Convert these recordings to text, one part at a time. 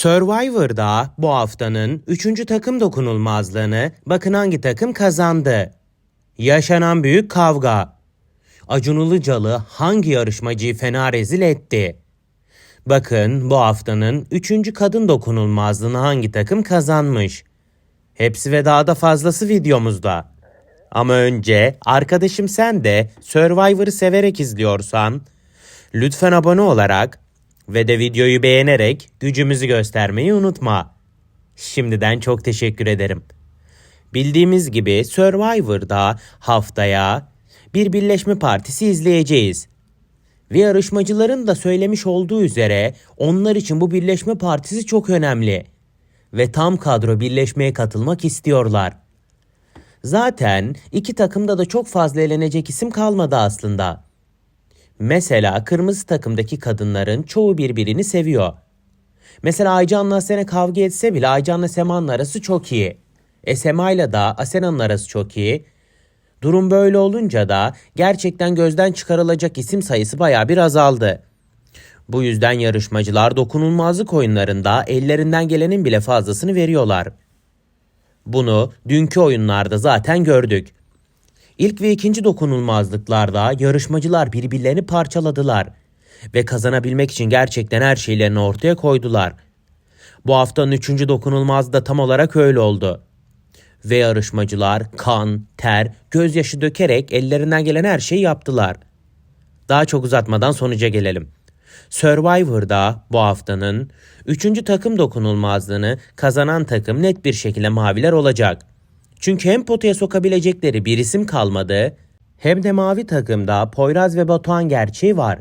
Survivor'da bu haftanın 3. takım dokunulmazlığını bakın hangi takım kazandı. Yaşanan büyük kavga. Acun Ilıcalı hangi yarışmacıyı fena rezil etti? Bakın bu haftanın 3. kadın dokunulmazlığını hangi takım kazanmış? Hepsi ve daha da fazlası videomuzda. Ama önce arkadaşım sen de Survivor'ı severek izliyorsan lütfen abone olarak ve de videoyu beğenerek gücümüzü göstermeyi unutma. Şimdiden çok teşekkür ederim. Bildiğimiz gibi Survivor'da haftaya bir birleşme partisi izleyeceğiz. Ve yarışmacıların da söylemiş olduğu üzere onlar için bu birleşme partisi çok önemli. Ve tam kadro birleşmeye katılmak istiyorlar. Zaten iki takımda da çok fazla elenecek isim kalmadı aslında. Mesela kırmızı takımdaki kadınların çoğu birbirini seviyor. Mesela Aycan'la Asena kavga etse bile Aycan'la Sema'nın arası çok iyi. E Sema'yla da Asena'nın arası çok iyi. Durum böyle olunca da gerçekten gözden çıkarılacak isim sayısı baya bir azaldı. Bu yüzden yarışmacılar dokunulmazlık oyunlarında ellerinden gelenin bile fazlasını veriyorlar. Bunu dünkü oyunlarda zaten gördük. İlk ve ikinci dokunulmazlıklarda yarışmacılar birbirlerini parçaladılar ve kazanabilmek için gerçekten her şeylerini ortaya koydular. Bu haftanın üçüncü dokunulmazlığı da tam olarak öyle oldu. Ve yarışmacılar kan, ter, gözyaşı dökerek ellerinden gelen her şeyi yaptılar. Daha çok uzatmadan sonuca gelelim. Survivor'da bu haftanın 3. takım dokunulmazlığını kazanan takım net bir şekilde maviler olacak. Çünkü hem potaya sokabilecekleri bir isim kalmadı hem de mavi takımda Poyraz ve Batuhan gerçeği var.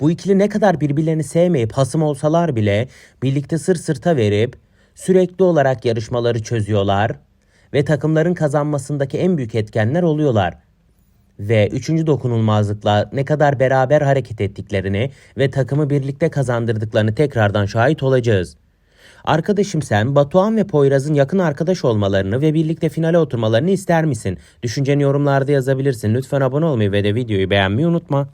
Bu ikili ne kadar birbirlerini sevmeyip hasım olsalar bile birlikte sır sırta verip sürekli olarak yarışmaları çözüyorlar ve takımların kazanmasındaki en büyük etkenler oluyorlar ve üçüncü dokunulmazlıkla ne kadar beraber hareket ettiklerini ve takımı birlikte kazandırdıklarını tekrardan şahit olacağız. Arkadaşım sen Batuhan ve Poyraz'ın yakın arkadaş olmalarını ve birlikte finale oturmalarını ister misin? Düşünceni yorumlarda yazabilirsin. Lütfen abone olmayı ve de videoyu beğenmeyi unutma.